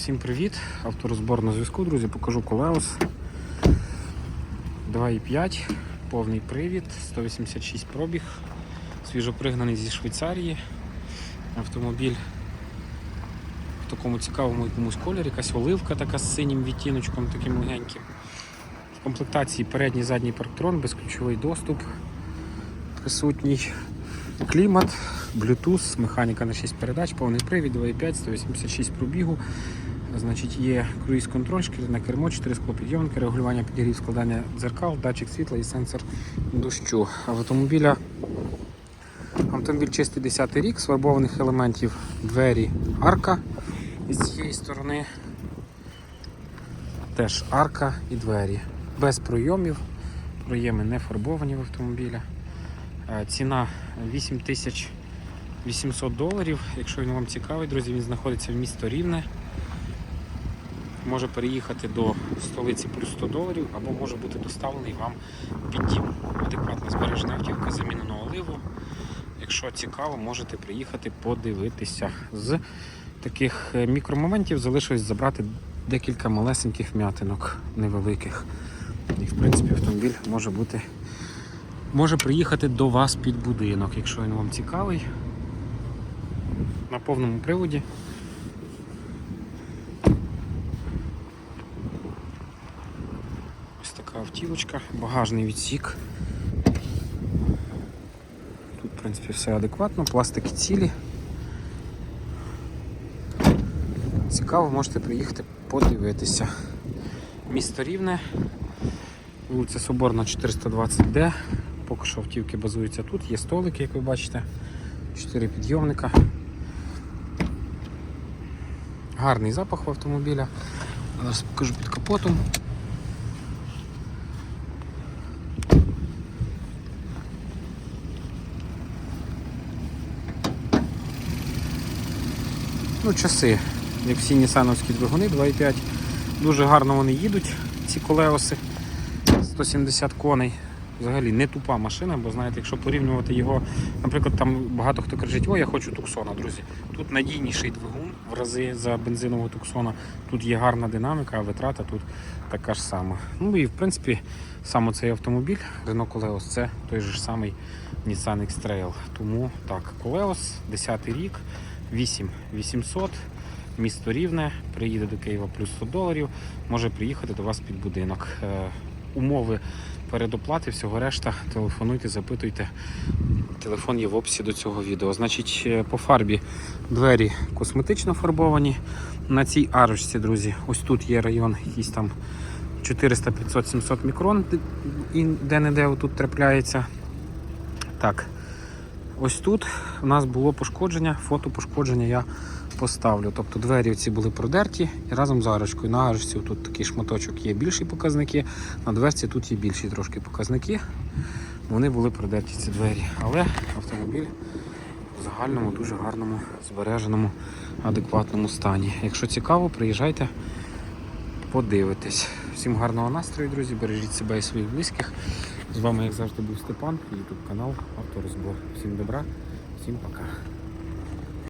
Всім привіт! Авторозбор на зв'язку, друзі. Покажу Колеус 2,5, повний привід, 186 пробіг, свіжопригнаний зі Швейцарії. Автомобіль в такому цікавому якомусь кольорі, якась оливка така з синім відтіночком, таким легеньким. В комплектації передній задній парктрон, безключовий доступ присутній. Клімат, Bluetooth, механіка на 6 передач, повний привід, 2,5, 186 пробігу. Значить, є круїз контроль, шкіряне кермо, 4 склопідйомники, регулювання підігрів, складання дзеркал, датчик світла і сенсор дощу. В автомобіля автомобіль чистий 10 рік, з фарбованих елементів двері, арка з цієї сторони. Теж арка і двері. Без пройомів. Проєми не фарбовані в автомобіля. Е, Ціна 8800 доларів. Якщо він вам цікавий, друзі, він знаходиться в місто Рівне. Може переїхати до столиці плюс 100 доларів, або може бути доставлений вам під дім. Адекватна збережена автівка, замінена оливу. Якщо цікаво, можете приїхати подивитися. З таких е, мікромоментів залишилось забрати декілька малесеньких м'ятинок невеликих. І в принципі автомобіль може бути може приїхати до вас під будинок, якщо він вам цікавий. На повному приводі. Ось така автівочка, багажний відсік. Тут, в принципі, все адекватно, пластики цілі. Цікаво, можете приїхати подивитися. Місто Рівне, вулиця Соборна 420D. Поки що автівки базуються тут, є столики, як ви бачите, 4 підйомника. Гарний запах в автомобіля. Зараз покажу під капотом. Ну, часи, як всі нісановські двигуни 2.5. Дуже гарно вони їдуть, ці колеоси. 170 коней. Взагалі не тупа машина, бо знаєте, якщо порівнювати його, наприклад, там багато хто кричить, о, я хочу туксона, друзі. Тут надійніший двигун в рази за бензинового туксона. Тут є гарна динаміка, а витрата тут така ж сама. Ну і в принципі, саме цей автомобіль Renault Koleos це той же ж самий Nissan X-Trail. Тому так, Koleos, 10 рік, 8800. Місто Рівне, приїде до Києва плюс 100 доларів, може приїхати до вас під будинок. Е, умови передоплати, всього решта, телефонуйте, запитуйте. Телефон є в описі до цього відео. Значить, е, по фарбі двері косметично фарбовані. На цій арочці, друзі, ось тут є район якийсь там 400, 500, 700 мікрон, де-не-де тут трапляється. Так, ось тут у нас було пошкодження, фото пошкодження я поставлю. Тобто двері ці були продерті і разом з арочкою. На арочці тут такий шматочок є більші показники, на дверці тут є більші трошки показники. Вони були продерті ці двері. Але автомобіль в загальному дуже гарному, збереженому, адекватному стані. Якщо цікаво, приїжджайте, подивитесь. Всім гарного настрою, друзі, бережіть себе і своїх близьких. З вами, як завжди, був Степан, ютуб канал Авторозбор. Всім добра, всім пока.